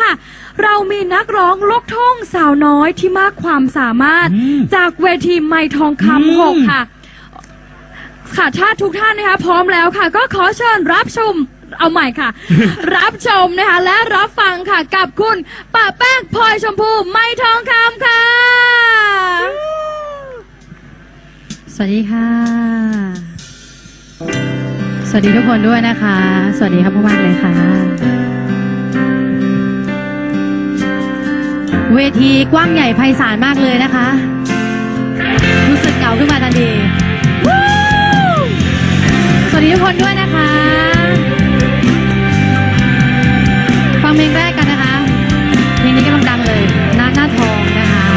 ค่ะ เรามีนักร้องลูกทุ่งสาวน้อยที่มากความสามารถ อืมจากเวทีไม้ทองอืม คำหกค่ะ ค่ะถ้าทุกท่านนะคะพร้อมแล้วค่ะ ก็ขอเชิญรับชมเอาใหม่ค่ะ รับชมนะคะ และรับฟังค่ะกับคุณป้าแป้งพลอยชมพูไม้ทองคำค่ะ สวัสดีค่ะ สวัสดีทุกคนด้วยนะคะ สวัสดีครับมากๆเลยค่ะ เวทีกว้างใหญ่ไพศาลมากเลยนะคะ รู้สึกเหงาขึ้นมาทันทีสวัสดีทุกคนด้วยนะคะ ฟังเพลงแรกกันนะคะเพลงนี้กำลังดังเลยหน้าหน้าทองนะคะ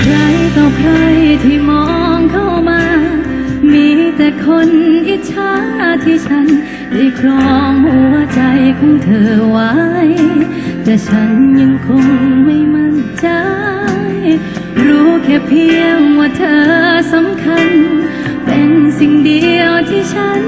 ใครต่อใครที่มองเข้ามา มีแต่คนอิจฉาที่ฉัน ได้ครองหัวใจของเธอไว้ แต่ฉันยังคงไม่มั่นใจ รู้แค่เพียงว่าเธอสำคัญ เป็นสิ่งเดียวที่ฉัน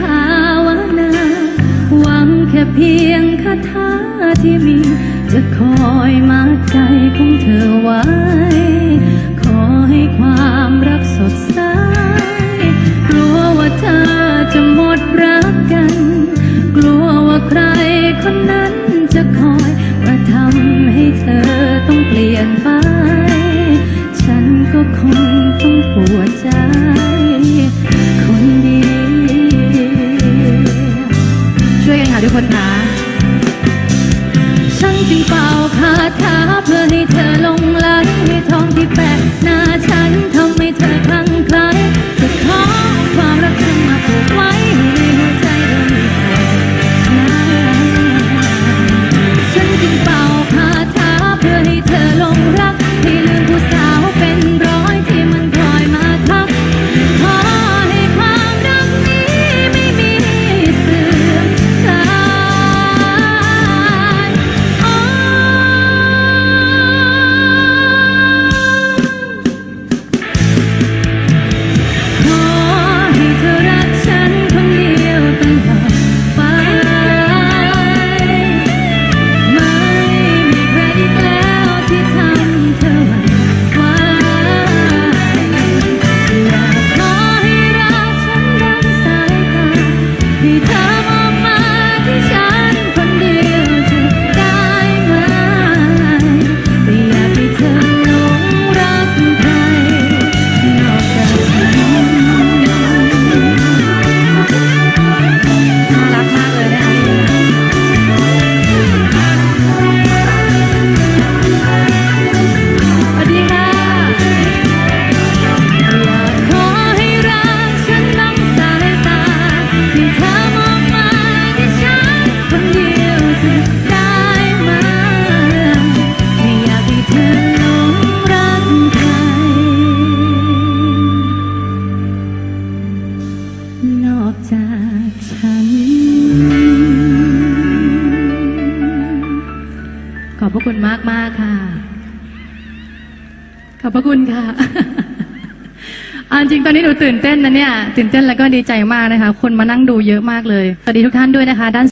ภาวนา หวังแค่เพียงคาถาที่มี จะคอยมาใจของเธอไว้ ขอให้ความ ช่วยกันค่ะทุกคนค่ะฉันจึงเป่าคาถาเพื่อให้เธอลงไหลให้ทองที่แปะหน้าฉันทำให้เธอคลั่งไคล้ อบพระคุณมากมากค่ะ ขอบพระคุณค่ะอันจริงตอนนี้หนูตื่นเต้นนะเนี่ย ตื่นเต้นแล้วก็ดีใจมากนะคะ คนมานั่งดูเยอะมากเลย สวัสดีทุกท่านด้วยนะคะ ด้าน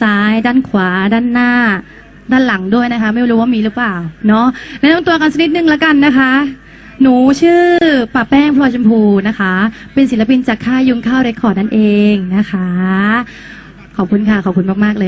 ซ้าย ด้านขวา ด้านหน้า ด้านหลังด้วยนะคะ ไม่รู้ว่ามีหรือเปล่า เนาะแนะนำตัวกันสักนิดนึงแล้วกันนะคะหนูชื่อป่าแป้งพลอยชมพูนะคะ เป็นศิลปินจากค่ายยุงข้าวเรคคอร์ดนั่นเองนะคะ ขอบคุณค่ะ ขอบคุณมาก ๆ เลย